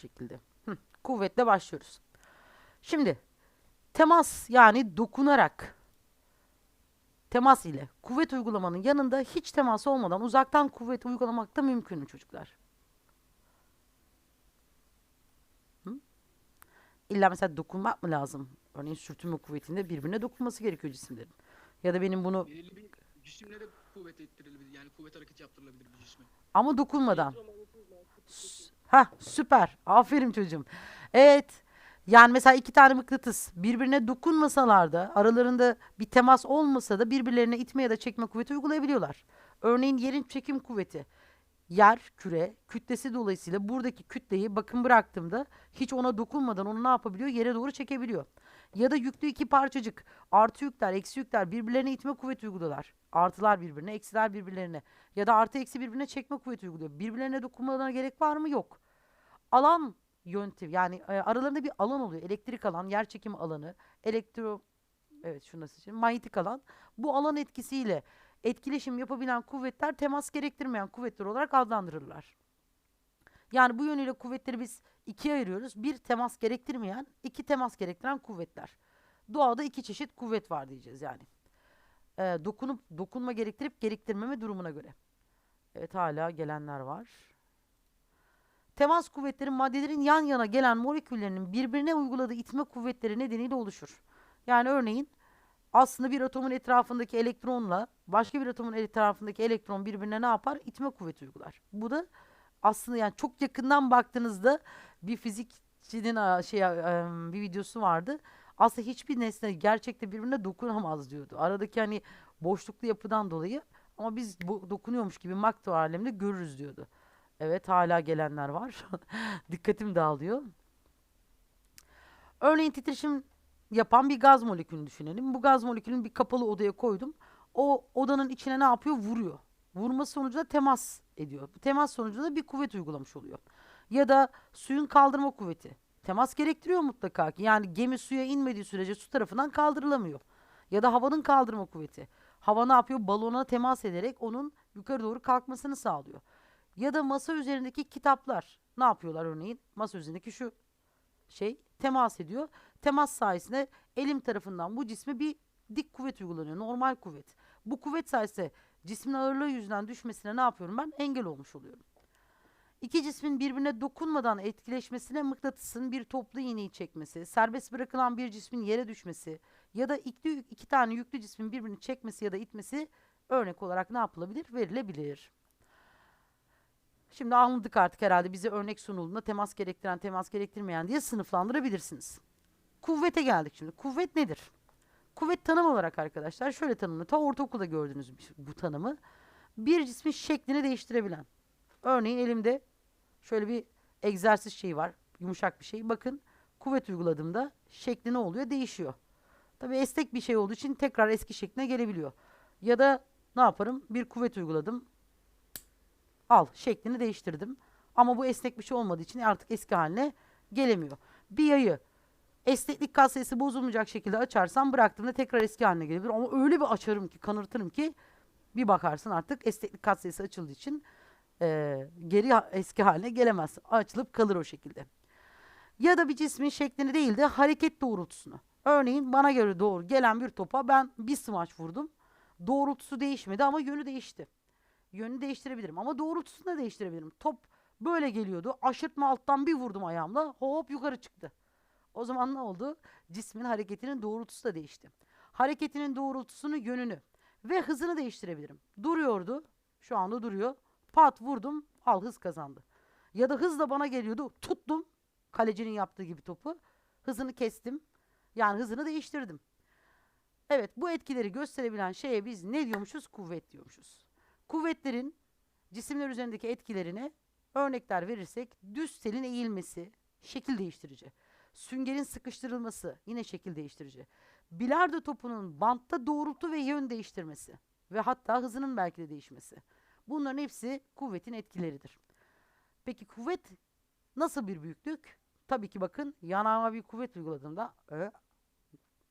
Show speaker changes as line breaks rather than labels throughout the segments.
Şekilde. Hı, kuvvetle başlıyoruz. Şimdi temas yani dokunarak temas ile kuvvet uygulamanın yanında hiç temas olmadan uzaktan kuvvet uygulamak da mümkün mü çocuklar? Hı? İlla mesela dokunmak mı lazım? Örneğin sürtünme kuvvetinde birbirine dokunması gerekiyor cisimlerin. Ya da benim bunu
Belirli bir cisimlere kuvvet ettirilebilir. Yani kuvvet hareketi yaptırılabilir bir cisme.
ama dokunmadan. Ha süper. Aferin çocuğum. Evet. Yani mesela iki tane mıknatıs birbirine dokunmasalar da aralarında bir temas olmasa da birbirlerine itme ya da çekme kuvveti uygulayabiliyorlar. Örneğin yerin çekim kuvveti. Yer, küre, kütlesi dolayısıyla buradaki kütleyi bakın bıraktığımda hiç ona dokunmadan onu ne yapabiliyor? Yere doğru çekebiliyor. Ya da yüklü iki parçacık artı yükler, eksi yükler birbirlerine itme kuvveti uyguluyorlar. Artılar birbirine, eksiler birbirlerine. Ya da artı eksi birbirine çekme kuvveti uyguluyor. Birbirlerine dokunmalarına gerek var mı? Yok. Alan yöntem yani e, aralarında bir alan oluyor. Elektrik alan, yer çekimi alanı, elektro evet şunu nasıl manyetik alan. Bu alan etkisiyle etkileşim yapabilen kuvvetler temas gerektirmeyen kuvvetler olarak adlandırılırlar. Yani bu yönüyle kuvvetleri biz ikiye ayırıyoruz. Bir temas gerektirmeyen, iki temas gerektiren kuvvetler. Doğada iki çeşit kuvvet var diyeceğiz yani. Ee, dokunup dokunma gerektirip gerektirmeme durumuna göre. Evet hala gelenler var. Temas kuvvetleri maddelerin yan yana gelen moleküllerinin birbirine uyguladığı itme kuvvetleri nedeniyle oluşur. Yani örneğin aslında bir atomun etrafındaki elektronla başka bir atomun etrafındaki elektron birbirine ne yapar? İtme kuvveti uygular. Bu da aslında yani çok yakından baktığınızda bir fizikçinin şey bir videosu vardı. Aslında hiçbir nesne gerçekte birbirine dokunamaz diyordu. Aradaki hani boşluklu yapıdan dolayı ama biz bu dokunuyormuş gibi makro alemde görürüz diyordu. Evet hala gelenler var. Dikkatim dağılıyor. Örneğin titreşim yapan bir gaz molekülünü düşünelim. Bu gaz molekülünü bir kapalı odaya koydum. O odanın içine ne yapıyor? Vuruyor. Vurma sonucunda temas ediyor. Bu temas sonucunda bir kuvvet uygulamış oluyor. Ya da suyun kaldırma kuvveti. Temas gerektiriyor mutlaka ki. Yani gemi suya inmediği sürece su tarafından kaldırılamıyor. Ya da havanın kaldırma kuvveti. Hava ne yapıyor? Balona temas ederek onun yukarı doğru kalkmasını sağlıyor. Ya da masa üzerindeki kitaplar ne yapıyorlar örneğin? Masa üzerindeki şu şey temas ediyor. Temas sayesinde elim tarafından bu cisme bir dik kuvvet uygulanıyor. Normal kuvvet. Bu kuvvet sayesinde cismin ağırlığı yüzünden düşmesine ne yapıyorum ben? Engel olmuş oluyorum. İki cismin birbirine dokunmadan etkileşmesine mıknatısın bir toplu iğneyi çekmesi, serbest bırakılan bir cismin yere düşmesi ya da iki, iki tane yüklü cismin birbirini çekmesi ya da itmesi örnek olarak ne yapılabilir? Verilebilir. Şimdi anladık artık herhalde bize örnek sunulduğunda temas gerektiren, temas gerektirmeyen diye sınıflandırabilirsiniz. Kuvvete geldik şimdi. Kuvvet nedir? Kuvvet tanım olarak arkadaşlar şöyle tanımlı. Ta ortaokulda gördüğünüz bir- bu tanımı. Bir cismin şeklini değiştirebilen. Örneğin elimde şöyle bir egzersiz şeyi var. Yumuşak bir şey. Bakın kuvvet uyguladığımda şekli ne oluyor? Değişiyor. Tabii esnek bir şey olduğu için tekrar eski şekline gelebiliyor. Ya da ne yaparım? Bir kuvvet uyguladım. Al şeklini değiştirdim. Ama bu esnek bir şey olmadığı için artık eski haline gelemiyor. Bir yayı esneklik katsayısı bozulmayacak şekilde açarsam bıraktığımda tekrar eski haline gelebilir. Ama öyle bir açarım ki kanırtırım ki bir bakarsın artık esneklik katsayısı açıldığı için eee, geri eski haline gelemez. Açılıp kalır o şekilde. Ya da bir cismin şeklini değil de hareket doğrultusunu. Örneğin bana göre doğru gelen bir topa ben bir smaç vurdum. Doğrultusu değişmedi ama yönü değişti. Yönünü değiştirebilirim ama doğrultusunu da değiştirebilirim. Top böyle geliyordu. Aşırtma alttan bir vurdum ayağımla. Hop yukarı çıktı. O zaman ne oldu? Cismin hareketinin doğrultusu da değişti. Hareketinin doğrultusunu, yönünü ve hızını değiştirebilirim. Duruyordu. Şu anda duruyor. Pat vurdum. Al hız kazandı. Ya da hızla bana geliyordu. Tuttum. Kalecinin yaptığı gibi topu. Hızını kestim. Yani hızını değiştirdim. Evet bu etkileri gösterebilen şeye biz ne diyormuşuz? Kuvvet diyormuşuz. Kuvvetlerin cisimler üzerindeki etkilerine örnekler verirsek düz telin eğilmesi şekil değiştirici. Süngerin sıkıştırılması yine şekil değiştirici. Bilardo topunun bantta doğrultu ve yön değiştirmesi ve hatta hızının belki de değişmesi. Bunların hepsi kuvvetin etkileridir. Peki kuvvet nasıl bir büyüklük? Tabii ki bakın yanağıma bir kuvvet uyguladığımda e,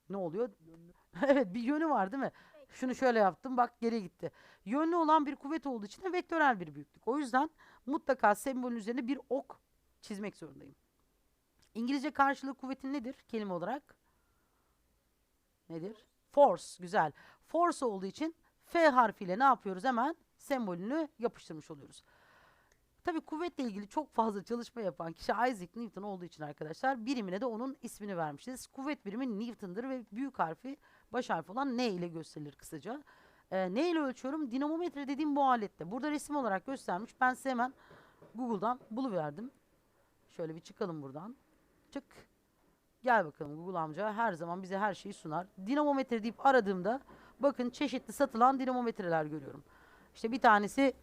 ne oluyor? evet bir yönü var değil mi? Şunu şöyle yaptım bak geri gitti. Yönlü olan bir kuvvet olduğu için de vektörel bir büyüklük. O yüzden mutlaka sembolün üzerine bir ok çizmek zorundayım. İngilizce karşılığı kuvvetin nedir kelime olarak? Nedir? Force. Güzel. Force olduğu için F harfiyle ne yapıyoruz? Hemen sembolünü yapıştırmış oluyoruz. Tabii kuvvetle ilgili çok fazla çalışma yapan kişi Isaac Newton olduğu için arkadaşlar birimine de onun ismini vermişiz. Kuvvet birimi Newton'dır ve büyük harfi baş harfi olan N ile gösterilir kısaca. Ee, ne ile ölçüyorum? Dinamometre dediğim bu alette. Burada resim olarak göstermiş. Ben size hemen Google'dan buluverdim. Şöyle bir çıkalım buradan. Çık. Gel bakalım Google amca her zaman bize her şeyi sunar. Dinamometre deyip aradığımda bakın çeşitli satılan dinamometreler görüyorum. İşte bir tanesi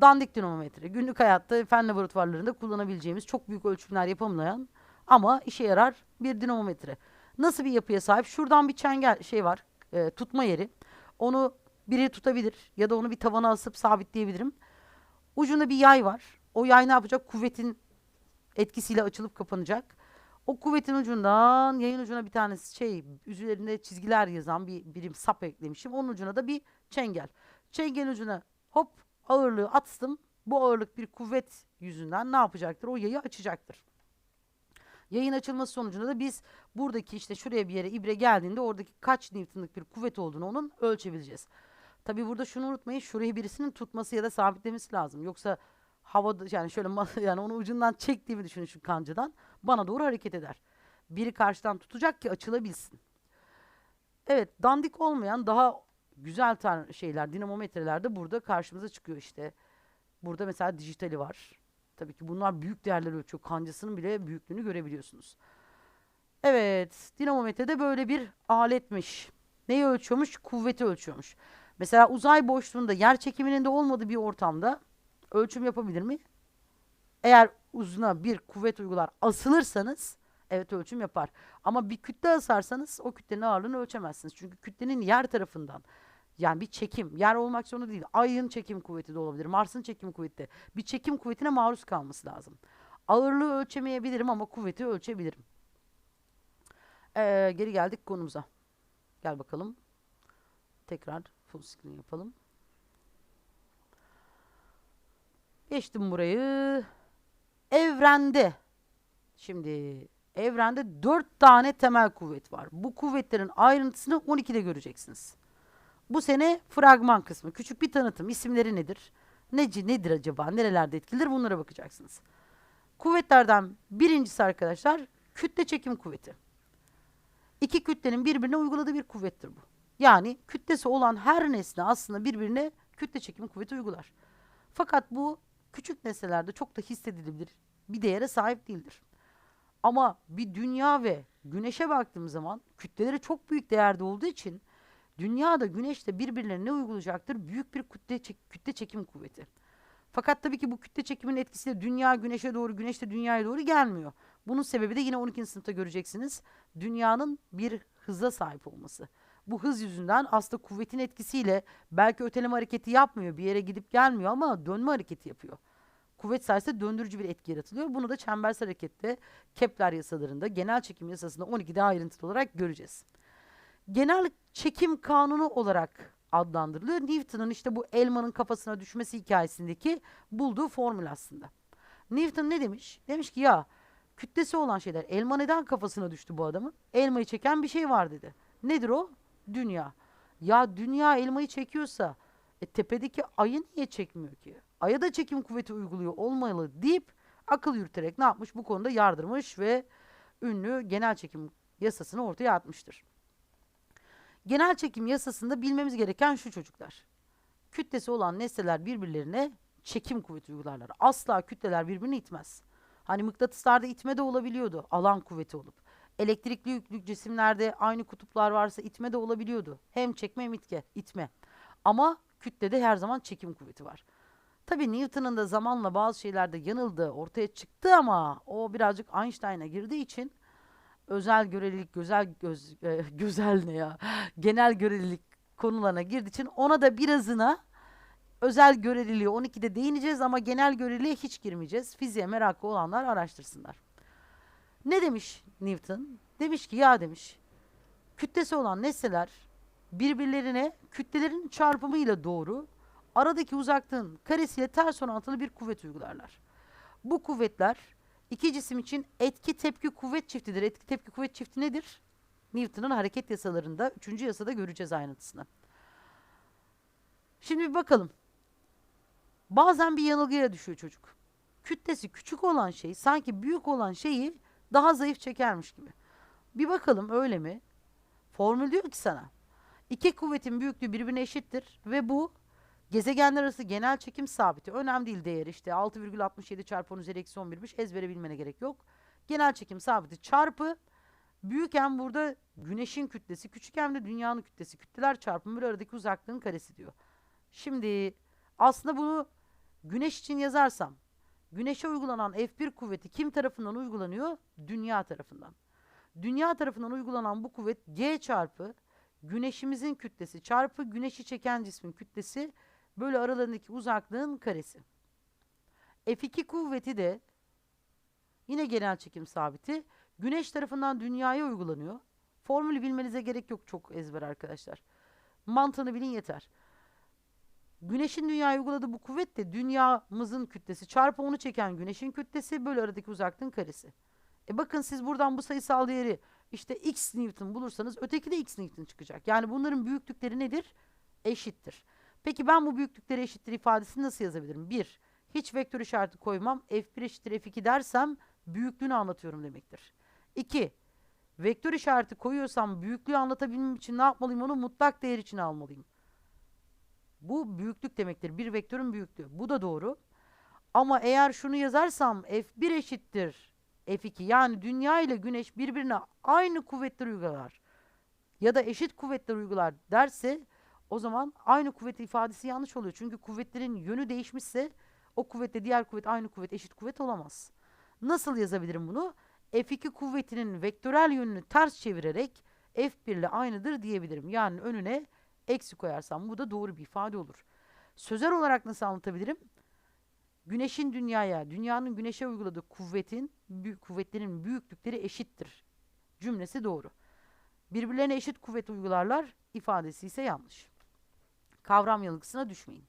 dandik dinamometre. Günlük hayatta fen laboratuvarlarında kullanabileceğimiz çok büyük ölçümler yapamayan ama işe yarar bir dinamometre. Nasıl bir yapıya sahip? Şuradan bir çengel şey var. e, tutma yeri. Onu biri tutabilir ya da onu bir tavana asıp sabitleyebilirim. Ucunda bir yay var. O yay ne yapacak? Kuvvetin etkisiyle açılıp kapanacak. O kuvvetin ucundan yayın ucuna bir tane şey üzerinde çizgiler yazan bir birim sap eklemişim. Onun ucuna da bir çengel. Çengelin ucuna hop ağırlığı attım. Bu ağırlık bir kuvvet yüzünden ne yapacaktır? O yayı açacaktır. Yayın açılması sonucunda da biz buradaki işte şuraya bir yere ibre geldiğinde oradaki kaç Newton'lık bir kuvvet olduğunu onun ölçebileceğiz. Tabi burada şunu unutmayın şurayı birisinin tutması ya da sabitlemesi lazım. Yoksa havada yani şöyle yani onu ucundan çektiğimi düşünün şu kancadan bana doğru hareket eder. Biri karşıdan tutacak ki açılabilsin. Evet dandik olmayan daha güzel şeyler dinamometreler de burada karşımıza çıkıyor işte. Burada mesela dijitali var. Tabii ki bunlar büyük değerler ölçüyor. Kancasının bile büyüklüğünü görebiliyorsunuz. Evet, dinamometre de böyle bir aletmiş. Neyi ölçüyormuş? Kuvveti ölçüyormuş. Mesela uzay boşluğunda yer çekiminin de olmadığı bir ortamda ölçüm yapabilir mi? Eğer uzuna bir kuvvet uygular asılırsanız evet ölçüm yapar. Ama bir kütle asarsanız o kütlenin ağırlığını ölçemezsiniz. Çünkü kütlenin yer tarafından yani bir çekim, yer olmak zorunda değil. Ayın çekim kuvveti de olabilir, Mars'ın çekim kuvveti de. Bir çekim kuvvetine maruz kalması lazım. Ağırlığı ölçemeyebilirim ama kuvveti ölçebilirim. Ee, geri geldik konumuza. Gel bakalım. Tekrar full screen yapalım. Geçtim burayı. Evrende. Şimdi evrende dört tane temel kuvvet var. Bu kuvvetlerin ayrıntısını 12'de göreceksiniz. Bu sene fragman kısmı. Küçük bir tanıtım. İsimleri nedir? Neci nedir acaba? Nerelerde etkilidir? Bunlara bakacaksınız. Kuvvetlerden birincisi arkadaşlar kütle çekim kuvveti. İki kütlenin birbirine uyguladığı bir kuvvettir bu. Yani kütlesi olan her nesne aslında birbirine kütle çekim kuvveti uygular. Fakat bu küçük nesnelerde çok da hissedilebilir bir değere sahip değildir. Ama bir dünya ve güneşe baktığımız zaman kütleleri çok büyük değerde olduğu için dünya da güneş de birbirlerine uygulayacaktır büyük bir kütle, çek- kütle çekim kuvveti. Fakat tabii ki bu kütle çekimin etkisiyle dünya güneşe doğru, güneş de dünyaya doğru gelmiyor. Bunun sebebi de yine 12. sınıfta göreceksiniz. Dünyanın bir hıza sahip olması. Bu hız yüzünden aslında kuvvetin etkisiyle belki öteleme hareketi yapmıyor, bir yere gidip gelmiyor ama dönme hareketi yapıyor. Kuvvet sayesinde döndürücü bir etki yaratılıyor. Bunu da çembersel harekette Kepler yasalarında, genel çekim yasasında 12'de ayrıntılı olarak göreceğiz. Genel çekim kanunu olarak adlandırılıyor. Newton'un işte bu elmanın kafasına düşmesi hikayesindeki bulduğu formül aslında. Newton ne demiş? Demiş ki ya kütlesi olan şeyler elma neden kafasına düştü bu adamın? Elmayı çeken bir şey var dedi. Nedir o? Dünya. Ya dünya elmayı çekiyorsa e, tepedeki ayı niye çekmiyor ki? Aya da çekim kuvveti uyguluyor olmalı deyip akıl yürüterek ne yapmış? Bu konuda yardırmış ve ünlü genel çekim yasasını ortaya atmıştır. Genel çekim yasasında bilmemiz gereken şu çocuklar. Kütlesi olan nesneler birbirlerine çekim kuvveti uygularlar. Asla kütleler birbirini itmez. Hani mıknatıslarda itme de olabiliyordu alan kuvveti olup. Elektrikli yüklü cisimlerde aynı kutuplar varsa itme de olabiliyordu. Hem çekme hem itke, itme. Ama kütlede her zaman çekim kuvveti var. Tabii Newton'un da zamanla bazı şeylerde yanıldığı ortaya çıktı ama o birazcık Einstein'a girdiği için özel görelilik, güzel göz, e, güzel ne ya? Genel görelilik konularına girdiği için ona da birazına özel göreliliği 12'de değineceğiz ama genel göreliliğe hiç girmeyeceğiz. Fiziğe meraklı olanlar araştırsınlar. Ne demiş Newton? Demiş ki ya demiş kütlesi olan nesneler birbirlerine kütlelerin çarpımıyla doğru aradaki uzaklığın karesiyle ters orantılı bir kuvvet uygularlar. Bu kuvvetler İki cisim için etki tepki kuvvet çiftidir. Etki tepki kuvvet çifti nedir? Newton'un hareket yasalarında 3. yasada göreceğiz ayrıntısını. Şimdi bir bakalım. Bazen bir yanılgıya düşüyor çocuk. Kütlesi küçük olan şey sanki büyük olan şeyi daha zayıf çekermiş gibi. Bir bakalım öyle mi? Formül diyor ki sana. İki kuvvetin büyüklüğü birbirine eşittir ve bu gezegenler arası genel çekim sabiti. Önemli değil değeri işte 6,67 çarpı 10 üzeri eksi 11'miş ezbere bilmene gerek yok. Genel çekim sabiti çarpı büyük M burada güneşin kütlesi küçük M de dünyanın kütlesi kütleler çarpımı aradaki uzaklığın karesi diyor. Şimdi aslında bunu güneş için yazarsam güneşe uygulanan F1 kuvveti kim tarafından uygulanıyor? Dünya tarafından. Dünya tarafından uygulanan bu kuvvet G çarpı güneşimizin kütlesi çarpı güneşi çeken cismin kütlesi bölü aralarındaki uzaklığın karesi. F2 kuvveti de yine genel çekim sabiti güneş tarafından dünyaya uygulanıyor. Formülü bilmenize gerek yok çok ezber arkadaşlar. Mantığını bilin yeter. Güneşin dünyaya uyguladığı bu kuvvet de dünyamızın kütlesi çarpı onu çeken güneşin kütlesi bölü aradaki uzaklığın karesi. E bakın siz buradan bu sayısal değeri işte x Newton bulursanız öteki de x Newton çıkacak. Yani bunların büyüklükleri nedir? Eşittir. Peki ben bu büyüklükleri eşittir ifadesini nasıl yazabilirim? 1. Hiç vektör işareti koymam. F1 eşittir F2 dersem büyüklüğünü anlatıyorum demektir. 2. Vektör işareti koyuyorsam büyüklüğü anlatabilmem için ne yapmalıyım? Onu mutlak değer için almalıyım. Bu büyüklük demektir. Bir vektörün büyüklüğü. Bu da doğru. Ama eğer şunu yazarsam F1 eşittir F2 yani dünya ile güneş birbirine aynı kuvvetler uygular ya da eşit kuvvetler uygular derse o zaman aynı kuvvet ifadesi yanlış oluyor. Çünkü kuvvetlerin yönü değişmişse o kuvvetle diğer kuvvet aynı kuvvet eşit kuvvet olamaz. Nasıl yazabilirim bunu? F2 kuvvetinin vektörel yönünü ters çevirerek F1 ile aynıdır diyebilirim. Yani önüne eksi koyarsam bu da doğru bir ifade olur. Sözel olarak nasıl anlatabilirim? Güneşin dünyaya, dünyanın güneşe uyguladığı kuvvetin, büyük kuvvetlerin büyüklükleri eşittir. Cümlesi doğru. Birbirlerine eşit kuvvet uygularlar ifadesi ise yanlış. Kavram yanılgısına düşmeyin.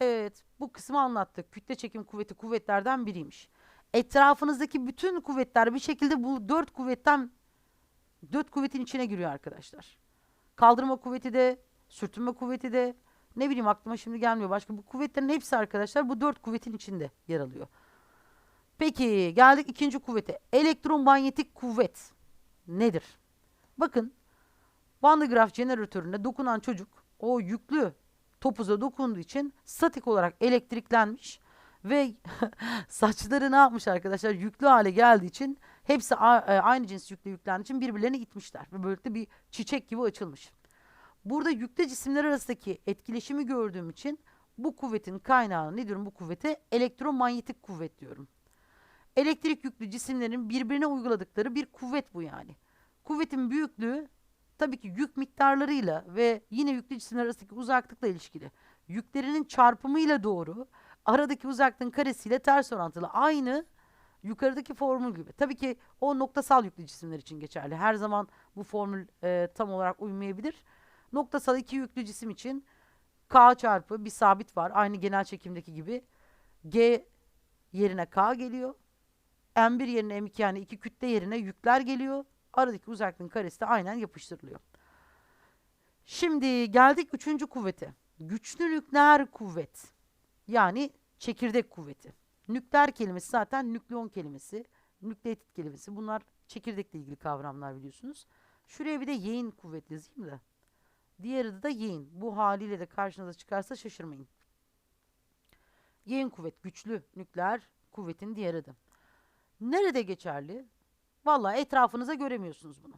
Evet, bu kısmı anlattık. Kütle çekim kuvveti kuvvetlerden biriymiş. Etrafınızdaki bütün kuvvetler bir şekilde bu dört kuvvetten dört kuvvetin içine giriyor arkadaşlar. Kaldırma kuvveti de, sürtünme kuvveti de, ne bileyim aklıma şimdi gelmiyor başka. Bu kuvvetlerin hepsi arkadaşlar bu dört kuvvetin içinde yer alıyor. Peki geldik ikinci kuvvete. Elektromanyetik kuvvet nedir? Bakın Van de Graaff jeneratörüne dokunan çocuk o yüklü topuza dokunduğu için statik olarak elektriklenmiş ve saçları ne yapmış arkadaşlar? Yüklü hale geldiği için hepsi e, aynı cins yükle yüklendiği için birbirlerini itmişler ve böylelikle bir çiçek gibi açılmış. Burada yüklü cisimler arasındaki etkileşimi gördüğüm için bu kuvvetin kaynağını ne diyorum bu kuvvete? Elektromanyetik kuvvet diyorum. Elektrik yüklü cisimlerin birbirine uyguladıkları bir kuvvet bu yani. Kuvvetin büyüklüğü tabii ki yük miktarlarıyla ve yine yüklü cisimler arasındaki uzaklıkla ilişkili. Yüklerinin çarpımıyla doğru, aradaki uzaklığın karesiyle ters orantılı. Aynı yukarıdaki formül gibi. Tabii ki o noktasal yüklü cisimler için geçerli. Her zaman bu formül e, tam olarak uymayabilir. Noktasal iki yüklü cisim için K çarpı bir sabit var. Aynı genel çekimdeki gibi. G yerine K geliyor. M1 yerine M2 yani iki kütle yerine yükler geliyor. Aradaki uzaklığın karesi de aynen yapıştırılıyor. Şimdi geldik üçüncü kuvvete. Güçlü nükleer kuvvet. Yani çekirdek kuvveti. Nükleer kelimesi zaten nükleon kelimesi, nükleotit kelimesi. Bunlar çekirdekle ilgili kavramlar biliyorsunuz. Şuraya bir de yeğin kuvvet yazayım da. Diğeri de, de yeğin. Bu haliyle de karşınıza çıkarsa şaşırmayın. Yeğin kuvvet güçlü nükleer kuvvetin diğer adı. Nerede geçerli? Vallahi etrafınıza göremiyorsunuz bunu.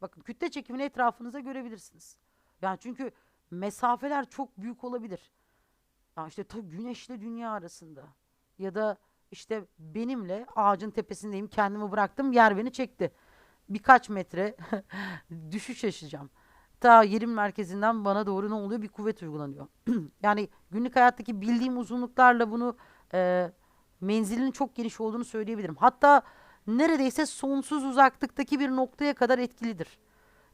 Bakın kütle çekimini etrafınıza görebilirsiniz. Yani çünkü mesafeler çok büyük olabilir. Ya işte ta güneşle dünya arasında ya da işte benimle ağacın tepesindeyim kendimi bıraktım yer beni çekti. Birkaç metre düşüş yaşayacağım. Ta yerin merkezinden bana doğru ne oluyor? Bir kuvvet uygulanıyor. yani günlük hayattaki bildiğim uzunluklarla bunu e, menzilinin çok geniş olduğunu söyleyebilirim. Hatta neredeyse sonsuz uzaklıktaki bir noktaya kadar etkilidir.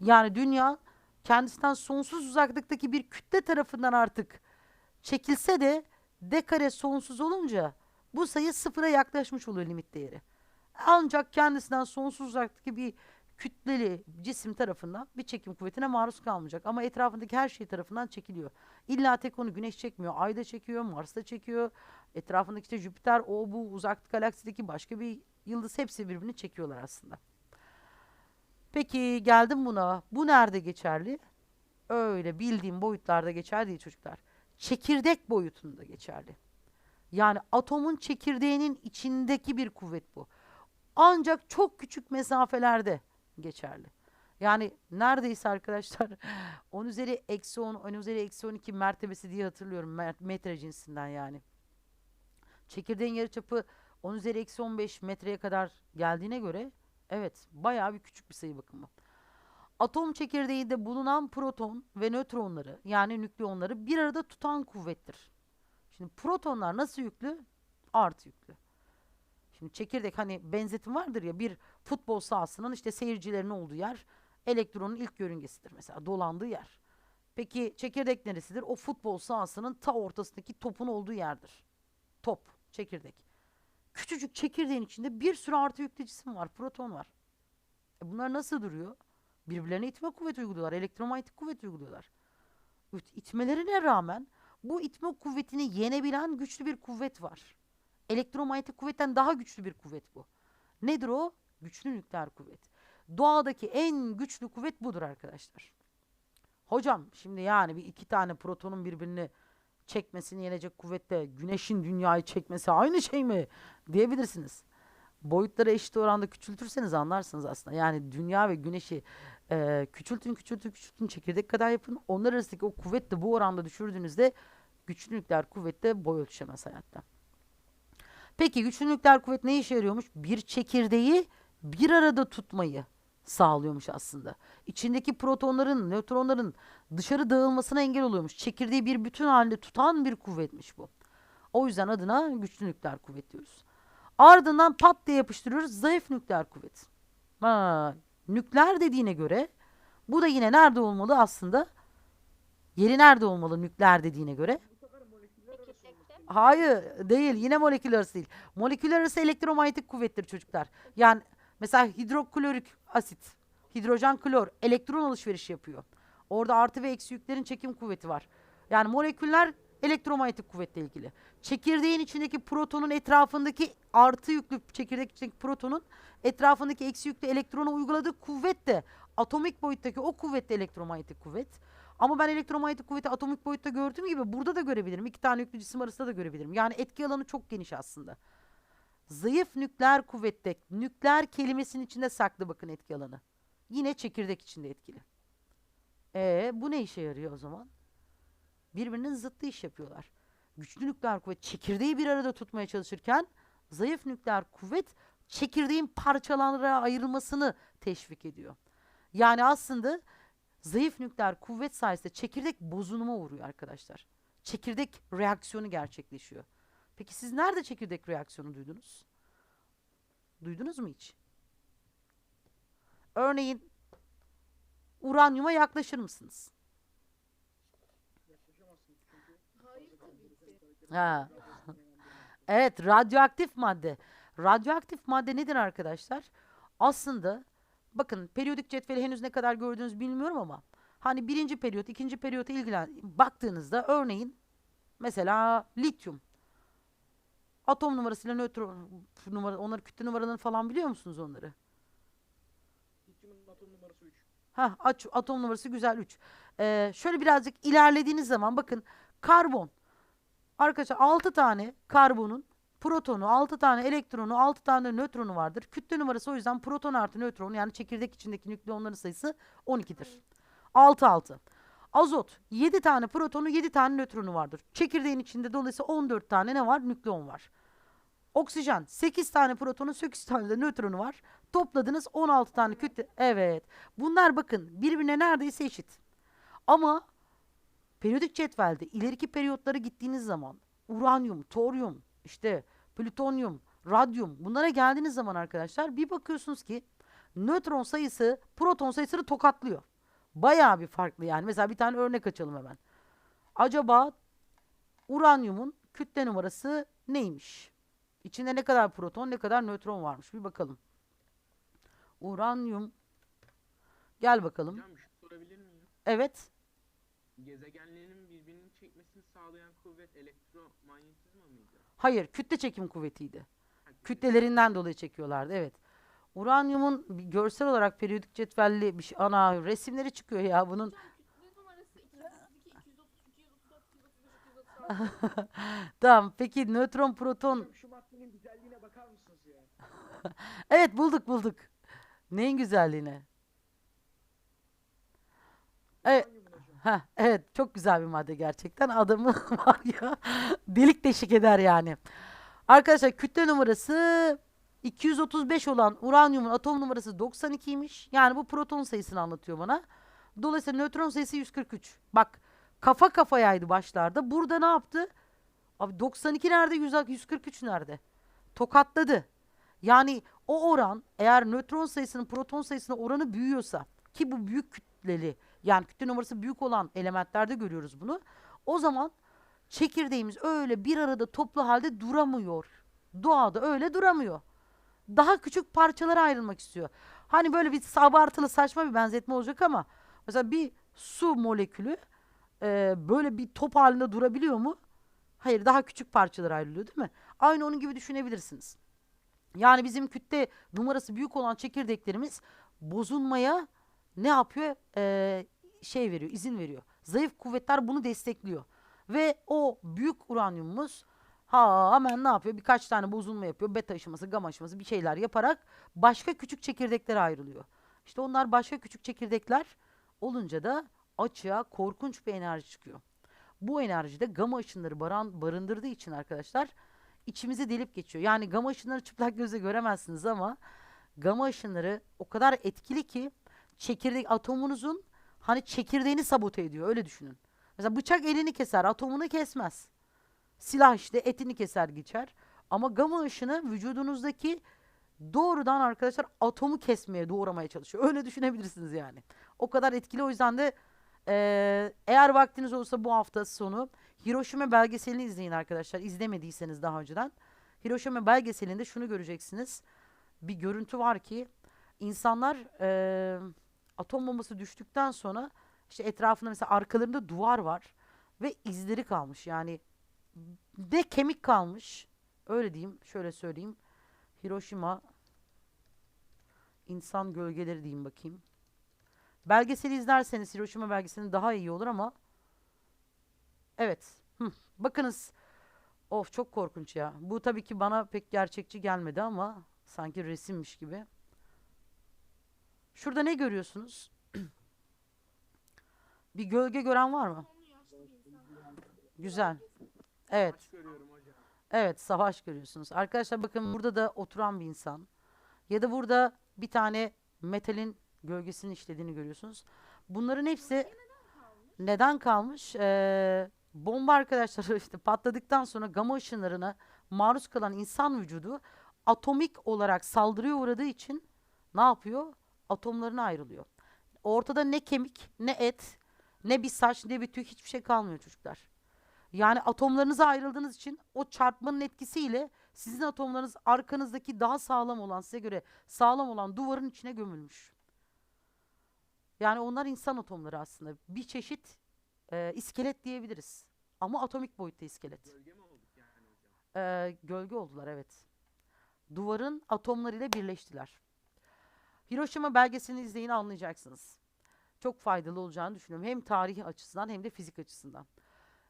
Yani dünya kendisinden sonsuz uzaklıktaki bir kütle tarafından artık çekilse de d kare sonsuz olunca Bu sayı sıfıra yaklaşmış oluyor limit değeri. Ancak kendisinden sonsuz uzaktaki bir kütleli cisim tarafından bir çekim kuvvetine maruz kalmayacak. Ama etrafındaki her şey tarafından çekiliyor. İlla tek onu güneş çekmiyor. Ay da çekiyor, Mars da çekiyor. Etrafındaki işte Jüpiter, o bu uzak galaksideki başka bir yıldız hepsi birbirini çekiyorlar aslında. Peki geldim buna. Bu nerede geçerli? Öyle bildiğim boyutlarda geçerli değil çocuklar. Çekirdek boyutunda geçerli. Yani atomun çekirdeğinin içindeki bir kuvvet bu. Ancak çok küçük mesafelerde geçerli. Yani neredeyse arkadaşlar 10 üzeri eksi 10, 10 üzeri eksi 12 mertebesi diye hatırlıyorum metre cinsinden yani. Çekirdeğin yarıçapı 10 üzeri eksi 15 metreye kadar geldiğine göre evet bayağı bir küçük bir sayı bakımı. Atom çekirdeğinde bulunan proton ve nötronları yani nükleonları bir arada tutan kuvvettir. Şimdi protonlar nasıl yüklü? Artı yüklü. Şimdi çekirdek hani benzetim vardır ya bir futbol sahasının işte seyircilerin olduğu yer elektronun ilk yörüngesidir mesela dolandığı yer. Peki çekirdek neresidir? O futbol sahasının ta ortasındaki topun olduğu yerdir. Top, çekirdek. Küçücük çekirdeğin içinde bir sürü artı yüklü cisim var, proton var. E bunlar nasıl duruyor? Birbirlerine itme kuvveti uyguluyorlar, elektromanyetik kuvvet uyguluyorlar. İt- İtmelerine rağmen bu itme kuvvetini yenebilen güçlü bir kuvvet var. Elektromanyetik kuvvetten daha güçlü bir kuvvet bu. Nedir o? Güçlü nükleer kuvvet. Doğadaki en güçlü kuvvet budur arkadaşlar. Hocam şimdi yani bir iki tane protonun birbirini çekmesini yenecek kuvvetle güneşin dünyayı çekmesi aynı şey mi diyebilirsiniz. Boyutları eşit oranda küçültürseniz anlarsınız aslında. Yani dünya ve güneşi e, küçültün küçültün küçültün çekirdek kadar yapın. Onlar arasındaki o kuvvetle bu oranda düşürdüğünüzde güçlü nükleer kuvvetle boy ölçüşemez hayatta. Peki güçlü nükleer kuvvet ne işe yarıyormuş? Bir çekirdeği bir arada tutmayı sağlıyormuş aslında. İçindeki protonların, nötronların dışarı dağılmasına engel oluyormuş. Çekirdeği bir bütün halinde tutan bir kuvvetmiş bu. O yüzden adına güçlü nükleer kuvvet diyoruz. Ardından pat diye yapıştırıyoruz zayıf nükleer kuvvet. Ha, nükleer dediğine göre bu da yine nerede olmalı aslında? Yeri nerede olmalı nükleer dediğine göre? Hayır değil yine moleküler arası değil. Moleküler arası elektromanyetik kuvvettir çocuklar. Yani mesela hidroklorik asit, hidrojen klor elektron alışverişi yapıyor. Orada artı ve eksi yüklerin çekim kuvveti var. Yani moleküller elektromanyetik kuvvetle ilgili. Çekirdeğin içindeki protonun etrafındaki artı yüklü çekirdek içindeki protonun etrafındaki eksi yüklü elektrona uyguladığı kuvvet de atomik boyuttaki o kuvvet elektromanyetik kuvvet. Ama ben elektromanyetik kuvveti atomik boyutta gördüğüm gibi burada da görebilirim. İki tane yüklü cisim arasında da görebilirim. Yani etki alanı çok geniş aslında. Zayıf nükleer kuvvette nükleer kelimesinin içinde saklı bakın etki alanı. Yine çekirdek içinde etkili. E bu ne işe yarıyor o zaman? Birbirinin zıttı iş yapıyorlar. Güçlü nükleer kuvvet çekirdeği bir arada tutmaya çalışırken zayıf nükleer kuvvet çekirdeğin parçalara ayrılmasını teşvik ediyor. Yani aslında zayıf nükleer kuvvet sayesinde çekirdek bozuluma uğruyor arkadaşlar. Çekirdek reaksiyonu gerçekleşiyor. Peki siz nerede çekirdek reaksiyonu duydunuz? Duydunuz mu hiç? Örneğin uranyuma yaklaşır mısınız? Ha. Evet, radyoaktif madde. Radyoaktif madde nedir arkadaşlar? Aslında bakın periyodik cetveli henüz ne kadar gördüğünüz bilmiyorum ama hani birinci periyot, ikinci periyota ilgilen baktığınızda örneğin mesela lityum atom numarasıyla nötron numara onları kütle numaralarını falan biliyor musunuz onları?
Lityumun atom numarası 3.
Ha atom numarası güzel 3. Ee, şöyle birazcık ilerlediğiniz zaman bakın karbon. Arkadaşlar 6 tane karbonun protonu, 6 tane elektronu, 6 tane nötronu vardır. Kütle numarası o yüzden proton artı nötron yani çekirdek içindeki nükleonların sayısı 12'dir. 6 6. Azot 7 tane protonu, 7 tane nötronu vardır. Çekirdeğin içinde dolayısıyla 14 tane ne var? Nükleon var. Oksijen 8 tane protonu, 8 tane de nötronu var. Topladınız 16 tane kütle. Evet. Bunlar bakın birbirine neredeyse eşit. Ama periyodik cetvelde ileriki periyotlara gittiğiniz zaman uranyum, toryum, işte plütonyum, radyum bunlara geldiğiniz zaman arkadaşlar bir bakıyorsunuz ki nötron sayısı proton sayısını tokatlıyor. Bayağı bir farklı yani. Mesela bir tane örnek açalım hemen. Acaba uranyumun kütle numarası neymiş? İçinde ne kadar proton ne kadar nötron varmış bir bakalım. Uranyum. Gel bakalım.
Hocam bir şey sorabilir miyim?
Evet.
Gezegenlerin birbirini çekmesini sağlayan kuvvet elektromanyetizma mıydı?
Hayır, kütle çekim kuvvetiydi.
Ha.
Kütlelerinden dolayı çekiyorlardı. Evet. Uranyumun bir görsel olarak periyodik cetvelli bir şey, ana resimleri çıkıyor ya bunun.
Kütle numarası 232, 233, 234, 235, 236.
Tamam. Peki nötron, proton.
Hocam şu maddenin güzelliğine bakar mısınız ya?
Evet bulduk bulduk. Neyin güzelliğine? Evet. Heh, evet çok güzel bir madde gerçekten. Adamı var ya delik deşik eder yani. Arkadaşlar kütle numarası 235 olan uranyumun atom numarası 92'ymiş. Yani bu proton sayısını anlatıyor bana. Dolayısıyla nötron sayısı 143. Bak kafa kafayaydı başlarda. Burada ne yaptı? Abi 92 nerede? 100 143 nerede? Tokatladı. Yani o oran eğer nötron sayısının proton sayısına oranı büyüyorsa ki bu büyük kütleli yani kütle numarası büyük olan elementlerde görüyoruz bunu. O zaman çekirdeğimiz öyle bir arada toplu halde duramıyor. Doğada öyle duramıyor. Daha küçük parçalara ayrılmak istiyor. Hani böyle bir abartılı saçma bir benzetme olacak ama mesela bir su molekülü e, böyle bir top halinde durabiliyor mu? Hayır daha küçük parçalara ayrılıyor değil mi? Aynı onun gibi düşünebilirsiniz. Yani bizim kütle numarası büyük olan çekirdeklerimiz bozulmaya ne yapıyor? Ee, şey veriyor, izin veriyor. Zayıf kuvvetler bunu destekliyor. Ve o büyük uranyumumuz ha hemen ne yapıyor? Birkaç tane bozulma yapıyor. Beta aşaması, gama aşaması bir şeyler yaparak başka küçük çekirdeklere ayrılıyor. İşte onlar başka küçük çekirdekler olunca da açığa korkunç bir enerji çıkıyor. Bu enerji de gama ışınları baran, barındırdığı için arkadaşlar içimizi delip geçiyor. Yani gama ışınları çıplak gözle göremezsiniz ama gama ışınları o kadar etkili ki çekirdek atomunuzun hani çekirdeğini sabote ediyor. Öyle düşünün. Mesela bıçak elini keser, atomunu kesmez. Silah işte etini keser geçer. Ama gama ışını vücudunuzdaki doğrudan arkadaşlar atomu kesmeye, doğramaya çalışıyor. Öyle düşünebilirsiniz yani. O kadar etkili o yüzden de eee, eğer vaktiniz olursa bu hafta sonu Hiroşima belgeselini izleyin arkadaşlar. İzlemediyseniz daha önceden. Hiroşima belgeselinde şunu göreceksiniz. Bir görüntü var ki insanlar eee, atom bombası düştükten sonra işte etrafında mesela arkalarında duvar var ve izleri kalmış. Yani ne kemik kalmış. Öyle diyeyim, şöyle söyleyeyim. Hiroşima insan gölgeleri diyeyim bakayım. Belgeseli izlerseniz Hiroşima belgeselini daha iyi olur ama evet. Hı, bakınız. Of çok korkunç ya. Bu tabii ki bana pek gerçekçi gelmedi ama sanki resimmiş gibi. Şurada ne görüyorsunuz? Bir gölge gören var mı? Güzel. Evet.
Maç görüyorum hocam.
Evet, savaş görüyorsunuz. Arkadaşlar bakın burada da oturan bir insan ya da burada bir tane metalin gölgesinin işlediğini görüyorsunuz. Bunların hepsi neden kalmış? Ee, bomba arkadaşlar işte patladıktan sonra gama ışınlarına maruz kalan insan vücudu atomik olarak saldırıya uğradığı için ne yapıyor? Atomlarına ayrılıyor. Ortada ne kemik, ne et, ne bir saç, ne bir tüy hiçbir şey kalmıyor çocuklar. Yani atomlarınıza ayrıldığınız için o çarpmanın etkisiyle sizin atomlarınız arkanızdaki daha sağlam olan, size göre sağlam olan duvarın içine gömülmüş. Yani onlar insan atomları aslında. Bir çeşit e, iskelet diyebiliriz. Ama atomik boyutta iskelet.
Gölge mi olduk yani hocam?
Ee, gölge oldular evet. Duvarın atomlarıyla birleştiler. Hiroşima belgeselini izleyin anlayacaksınız. Çok faydalı olacağını düşünüyorum. Hem tarihi açısından hem de fizik açısından.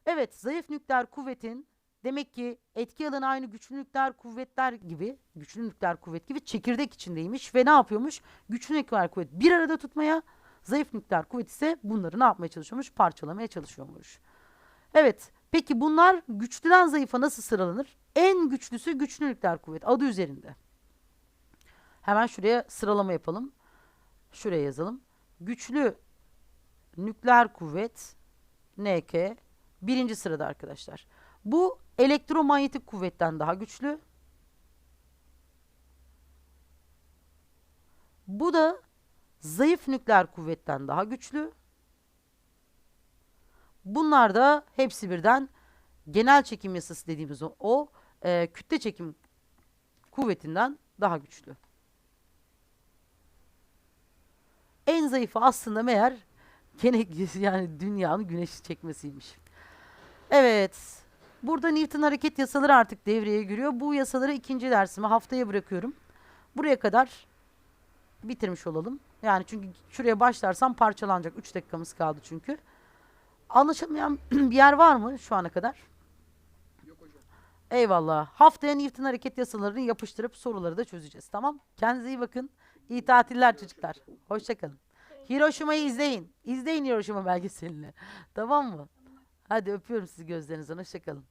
Evet zayıf nükleer kuvvetin demek ki etki alanı aynı güçlü nükleer kuvvetler gibi, güçlü nükleer kuvvet gibi çekirdek içindeymiş ve ne yapıyormuş? Güçlü nükleer kuvvet bir arada tutmaya, zayıf nükleer kuvvet ise bunları ne yapmaya çalışıyormuş? Parçalamaya çalışıyormuş. Evet. Peki bunlar güçlüden zayıfa nasıl sıralanır? En güçlüsü güçlü nükleer kuvvet. Adı üzerinde. Hemen şuraya sıralama yapalım. Şuraya yazalım. Güçlü nükleer kuvvet NK birinci sırada arkadaşlar. Bu elektromanyetik kuvvetten daha güçlü. Bu da zayıf nükleer kuvvetten daha güçlü. Bunlar da hepsi birden genel çekim yasası dediğimiz o, o e, kütle çekim kuvvetinden daha güçlü. En zayıfı aslında meğer gene yani dünyanın güneşi çekmesiymiş. Evet. Burada Newton hareket yasaları artık devreye giriyor. Bu yasaları ikinci dersime haftaya bırakıyorum. Buraya kadar bitirmiş olalım. Yani çünkü şuraya başlarsam parçalanacak. 3 dakikamız kaldı çünkü. Anlaşılmayan bir yer var mı şu ana kadar?
Yok hocam.
Eyvallah. Haftaya Newton hareket yasalarını yapıştırıp soruları da çözeceğiz. Tamam? Kendinize iyi bakın. İyi tatiller çocuklar. Hoşçakalın. Hiroşima'yı izleyin. İzleyin Hiroşima belgeselini. Tamam mı? Hadi öpüyorum sizi gözlerinizden. Hoşçakalın.